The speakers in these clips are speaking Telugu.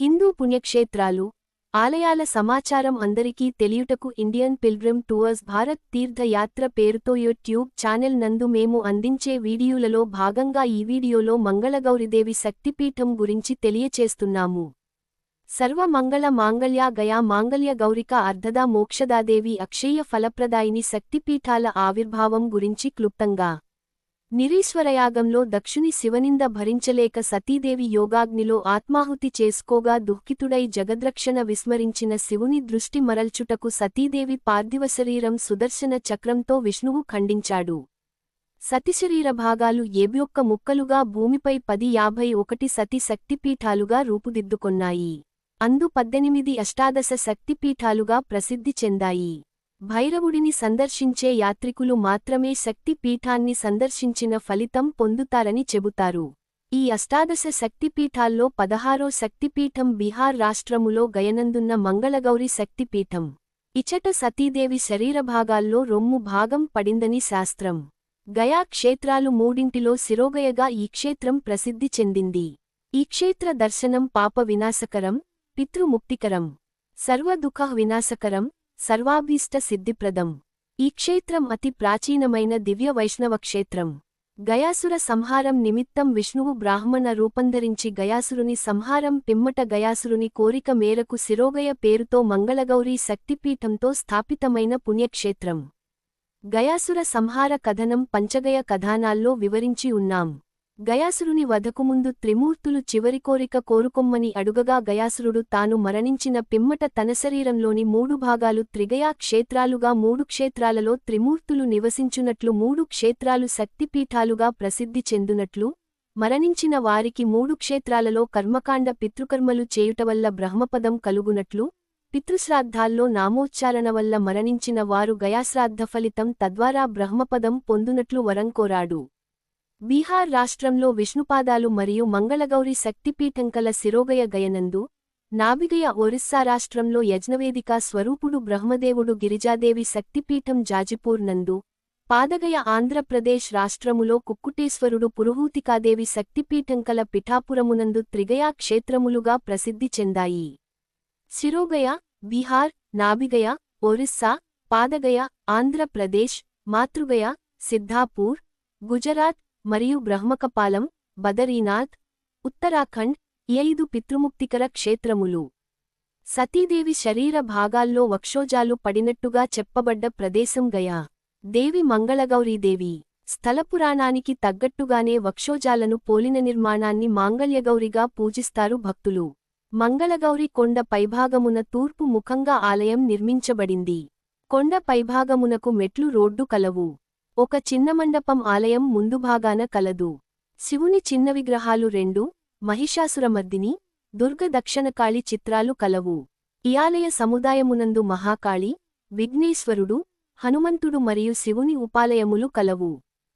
హిందూ పుణ్యక్షేత్రాలు ఆలయాల సమాచారం అందరికీ తెలియుటకు ఇండియన్ పిల్గ్రిమ్ టూర్స్ భారత్ తీర్థయాత్ర పేరుతో యూట్యూబ్ ఛానెల్ నందు మేము అందించే వీడియోలలో భాగంగా ఈ వీడియోలో మంగళగౌరిదేవి శక్తిపీఠం గురించి తెలియచేస్తున్నాము. సర్వ మంగళ మాంగళ్య గయా మాంగళ్య గౌరిక అర్ధదా మోక్షదాదేవి అక్షయ ఫలప్రదాయిని శక్తిపీఠాల ఆవిర్భావం గురించి క్లుప్తంగా నిరీశ్వరయాగంలో దక్షుని శివనింద భరించలేక సతీదేవి యోగాగ్నిలో ఆత్మాహుతి చేసుకోగా దుఃఖితుడై జగద్రక్షణ విస్మరించిన శివుని దృష్టి మరల్చుటకు సతీదేవి పార్థివ శరీరం సుదర్శన చక్రంతో విష్ణువు ఖండించాడు. సతిశరీర భాగాలు ఏబ్యొక్క ముక్కలుగా భూమిపై పది యాభై ఒకటి సతి శక్తిపీఠాలుగా రూపుదిద్దుకొన్నాయి. అందు పద్దెనిమిది అష్టాదశ శక్తిపీఠాలుగా ప్రసిద్ధి చెందాయి. భైరవుడిని సందర్శించే యాత్రికులు మాత్రమే శక్తి పీఠాన్ని సందర్శించిన ఫలితం పొందుతారని చెబుతారు. ఈ అష్టాదశ శక్తిపీఠాల్లో పదహారో శక్తిపీఠం బీహార్ రాష్ట్రములో గయనందున్న మంగళగౌరి శక్తిపీఠం. ఇచట సతీదేవి శరీరభాగాల్లో రొమ్ము భాగం పడిందని శాస్త్రం. గయా క్షేత్రాలు మూడింటిలో శిరోగయగా ఈ క్షేత్రం ప్రసిద్ధి చెందింది. ఈ క్షేత్ర దర్శనం పాప వినాశకరం పితృముక్తికరం. సర్వదుఃఖ వినాశకరం సర్వాభీష్ట సిద్ధిప్రదం. ఈ క్షేత్రం అతి ప్రాచీనమైన దివ్య వైష్ణవ క్షేత్రం. గయాసుర సంహారం నిమిత్తం విష్ణువు బ్రాహ్మణ రూపంధరించి గయాసురుని సంహారం పిమ్మట గయాసురుని కోరిక మేరకు శిరోగయ పేరుతో మంగళగౌరీ శక్తిపీఠంతో స్థాపితమైన పుణ్యక్షేత్రం. గయాసుర సంహార కథనం పంచగయ కథానాల్లో వివరించి ఉన్నాం. గయాసురుని వధకు ముందు త్రిమూర్తులు చివరి కోరిక కోరుకొమ్మని అడుగగా గయాసురుడు తాను మరణించిన పిమ్మట తన శరీరంలోని మూడు భాగాలు త్రిగయా క్షేత్రాలుగా మూడు క్షేత్రాలలో త్రిమూర్తులు నివసించునట్లు మూడు క్షేత్రాలు శక్తిపీఠాలుగా ప్రసిద్ధి చెందునట్లు మరణించిన వారికి మూడు క్షేత్రాలలో కర్మకాండ పితృకర్మలు చేయుటవల్ల బ్రహ్మపదం కలుగునట్లు పితృశ్రాద్ధాల్లో నామోచ్చారణ వల్ల మరణించిన వారు గయాశ్రాద్ధ ఫలితం తద్వారా బ్రహ్మపదం పొందునట్లు వరం కోరాడు. బీహార్ రాష్ట్రంలో విష్ణుపాదాలు మరియు మంగళగౌరి శక్తిపీఠం కల శిరోగయ గయనందు నాభిగయ ఒరిస్సా రాష్ట్రంలో యజ్ఞవేదిక స్వరూపుడు బ్రహ్మదేవుడు గిరిజాదేవి శక్తిపీఠం జాజిపూర్ నందు పాదగయ ఆంధ్రప్రదేశ్ రాష్ట్రములో కుక్కుటేశ్వరుడు పురుహూతికాదేవి శక్తిపీఠం కల పిఠాపురమునందు త్రిగయా క్షేత్రములుగా ప్రసిద్ధి చెందాయి. శిరోగయ బీహార్ నాభిగయ ఒరిస్సా పాదగయ ఆంధ్రప్రదేశ్ మాతృగయ సిద్ధాపూర్ గుజరాత్ మరియు బ్రహ్మకపాలం బదరీనాథ్ ఉత్తరాఖండ్ ఈ ఐదు పితృముక్తికర క్షేత్రములు. సతీదేవి శరీర భాగాల్లో వక్షోజాలు పడినట్టుగా చెప్పబడ్డ ప్రదేశం గయా. దేవి మంగళగౌరీదేవి స్థలపురాణానికి తగ్గట్టుగానే వక్షోజాలను పోలిన నిర్మాణాన్ని మాంగళ్యగౌరిగా పూజిస్తారు భక్తులు. మంగళగౌరి కొండ పైభాగమున తూర్పు ముఖంగా ఆలయం నిర్మించబడింది. కొండ పైభాగమునకు మెట్లు రోడ్డు కలవు. ఒక చిన్న మండపం ఆలయం ముందు భాగాన కలదు. శివుని చిన్న విగ్రహాలు రెండు మహిషాసురమర్దిని దుర్గ దక్షిణకాళి చిత్రాలు కలవు. ఈ ఆలయ సముదాయమునందు మహాకాళి విఘ్నేశ్వరుడు హనుమంతుడు మరియు శివుని ఉపాలయములు కలవు.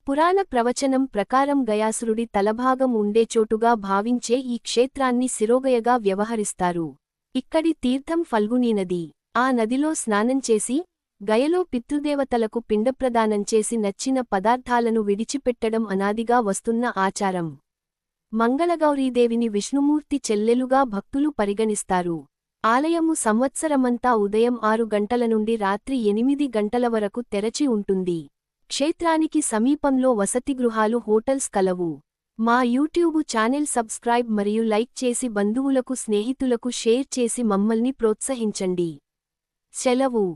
పురాణ ప్రవచనం ప్రకారం గయాసురుడి తలభాగం ఉండేచోటుగా భావించే ఈ క్షేత్రాన్ని శిరోగయగా వ్యవహరిస్తారు. ఇక్కడి తీర్థం ఫల్గునీ నది. ఆ నదిలో స్నానం చేసి గయలో పితృదేవతలకు పిండప్రదానం చేసి నచ్చిన పదార్థాలను విడిచిపెట్టడం అనాదిగా వస్తున్న ఆచారం. మంగళగౌరీదేవిని విష్ణుమూర్తి చెల్లెలుగా భక్తులు పరిగణిస్తారు. ఆలయము సంవత్సరమంతా ఉదయం ఆరు గంటల నుండి రాత్రి ఎనిమిది గంటల వరకు తెరచి ఉంటుంది. క్షేత్రానికి సమీపంలో వసతిగృహాలు హోటల్స్ కలవు. మా యూట్యూబు ఛానెల్ సబ్స్క్రైబ్ మరియు లైక్ చేసి బంధువులకు స్నేహితులకు షేర్ చేసి మమ్మల్ని ప్రోత్సహించండి. సెలవు.